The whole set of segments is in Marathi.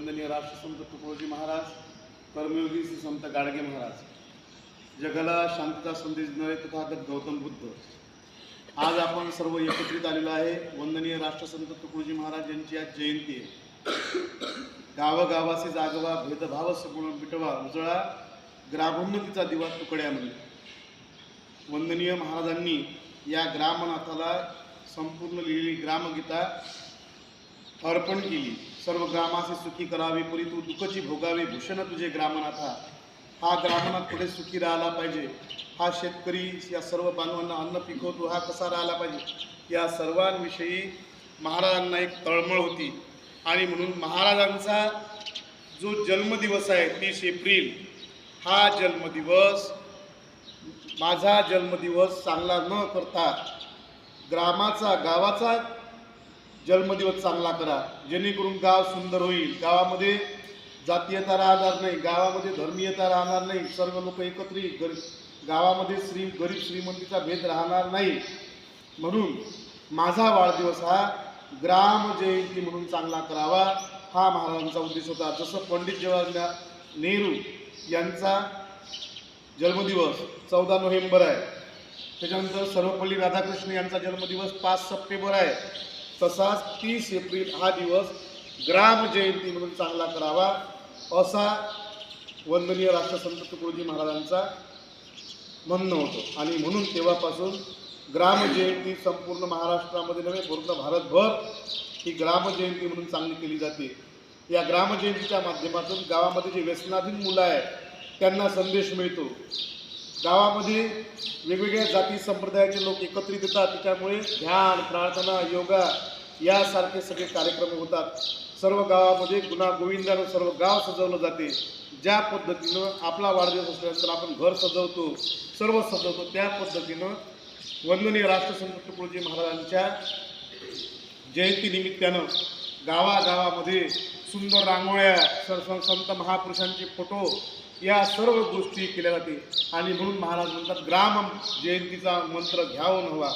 वंदनीय राष्ट्रसंत तुकडोजी महाराज कर्मयोगी श्री संत गाडगे महाराज. जगाला शांतता संदेश देणारे तथागत गौतम बुद्ध. आज आपण सर्व एकत्रित आलेलो आहे. वंदनीय राष्ट्रसंत तुकडोजी महाराज यांची आज जयंती आहे. गावागावाचे जागवा भेदभाव सगुण मिटवा उजळा ग्रामोन्नतीचा दिवा तुकड्यामध्ये वंदनीय महाराजांनी या ग्रामनाथाला संपूर्ण लिहिलेली ग्रामगीता अर्पण केली. सर्व ग्रामाचे सुखी करावे पुरी तू दुःखची भोगावे भूषण तुझे ग्रामनाथा. हा ग्रामनाथ पुढे सुखी राहिला पाहिजे. हा शेतकरी या सर्व बांधवांना अन्न पिकवतो हा कसा राहिला पाहिजे? या सर्वांविषयी महाराजांना एक तळमळ होती. आणि म्हणून महाराजांचा जो जन्मदिवस आहे तीस एप्रिल हा जन्मदिवस माझा जन्मदिवस चांगला न करता ग्रामाचा गावाचा जन्मदिवस चांगला करा. जेणेकरून गाव सुंदर होईल. गावामध्ये जातीयता राहणार नाही. गावामध्ये धर्मीयता राहणार नाही. सर्व लोक एकत्रित गर गावामध्ये श्री गरीब श्रीमंतीचा भेद राहणार नाही. म्हणून माझा वाढदिवस हा ग्राम जयंती म्हणून चांगला करावा. हा महाराजांचा उद्देश होता. जसं पंडित जवाहरलाल नेहरू यांचा जन्मदिवस चौदा नोव्हेंबर आहे. त्याच्यानंतर सर्वपल्ली राधाकृष्ण यांचा जन्मदिवस पाच सप्टेंबर आहे. तसाच तीस एप्रिल हा दिवस ग्राम जयंती म्हणून चांगला करावा असा वंदनीय राष्ट्रसंत तुकडोजी महाराजांचा म्हणणं होतं. आणि म्हणून तेव्हापासून ग्रामजयंती संपूर्ण महाराष्ट्रामध्ये नव्हे पूर्ण भारतभर ही ग्रामजयंती म्हणून चांगली केली जाते. या ग्रामजयंतीच्या माध्यमातून गावामध्ये जे व्यसनाधीन मुलं आहेत त्यांना संदेश मिळतो. गावामध्ये वेगवेगळ्या जाती संप्रदायाचे लोक एकत्रित येतात त्याच्यामुळे ध्यान प्रार्थना योगा यासारखे सगळे कार्यक्रम होतात. सर्व गावामध्ये गुन्हा गोविंदानं सर्व गाव सजवलं जाते. ज्या पद्धतीनं आपला वाढदिवस असल्यानंतर आपण घर सजवतो सर्व सजवतो त्या पद्धतीनं वंदनीय राष्ट्रसंत तुकडोजी महाराजांच्या जयंतीनिमित्तानं गावागावामध्ये सुंदर रांगोळ्या सर संत महापुरुषांचे फोटो या सर्व गोष्टी केल्या जाते आणि म्हणून महाराज म्हणतात ग्राम जयंतीचा मंत्र घ्यावं नवा.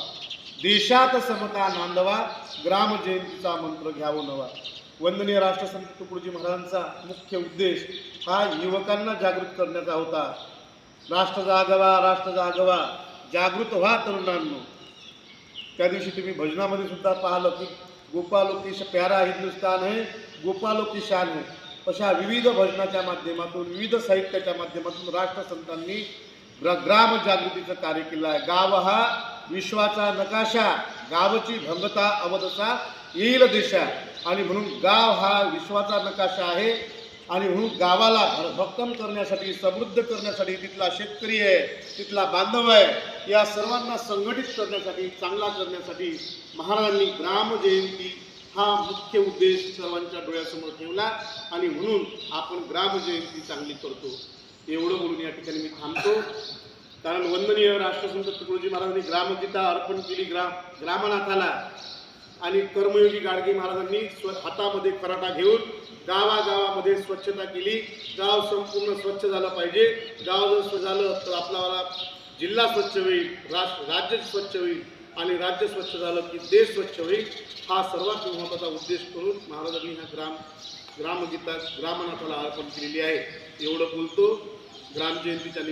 देशात समता नांदवा ग्राम जयंतीचा मंत्र घ्यावं नवा. वंदनीय राष्ट्रसंत तुकडोजी महाराजांचा मुख्य उद्देश हा युवकांना जागृत करण्याचा होता. राष्ट्र जागवा राष्ट्र जागवा जागृत व्हा तरुणांनो. त्या दिवशी तुम्ही भजनामध्ये सुद्धा पाहिलं की गोपालो की प्यारा हिंदुस्तान है गोपालो की शान है. अशा विविध भजनाच्या माध्यमातून विविध साहित्याच्या माध्यमातून राष्ट्रसंतांनी ग्र ग्राम जागृतीचं कार्य केलं आहे. गाव हा विश्वाचा नकाशा गावची भंगता अवधसा येईल देशा. आणि म्हणून गाव हा विश्वाचा नकाशा आहे. आणि म्हणून गावाला भक्कम करण्यासाठी समृद्ध करण्यासाठी तिथला शेतकरी आहे तिथला बांधव आहे या सर्वांना संघटित करण्यासाठी चांगला करण्यासाठी महाराजांनी ग्राम जयंती हा मुख्य उद्देश सर्वांच्या डोळ्यासमोर ठेवला आणि म्हणून आपण ग्रामजयंती चांगली करतो. एवढं बोलून या ठिकाणी मी थांबतो. कारण वंदनीय राष्ट्रसंत तुकडोजी महाराजांनी ग्रामगीता अर्पण केली ग्राम ग्रामनाथाला. आणि कर्मयोगी गाडगे महाराजांनी स्व हातामध्ये कराटा घेऊन गावागावामध्ये स्वच्छता केली. गाव संपूर्ण स्वच्छ झालं पाहिजे. गाव जर स्वच्छ झालं तर आपला जिल्हा स्वच्छ होईल राष्ट्र राज्य स्वच्छ होईल. आणि राज्य स्वच्छ झालं की देश स्वच्छ होईल हा सर्वात महत्त्वाचा उद्देश करून महाराजांनी हा ग्राम ग्रामगीतात ग्रामनाथाला अर्पण केलेली आहे. एवढं बोलतो. ग्रामजयंतीच्या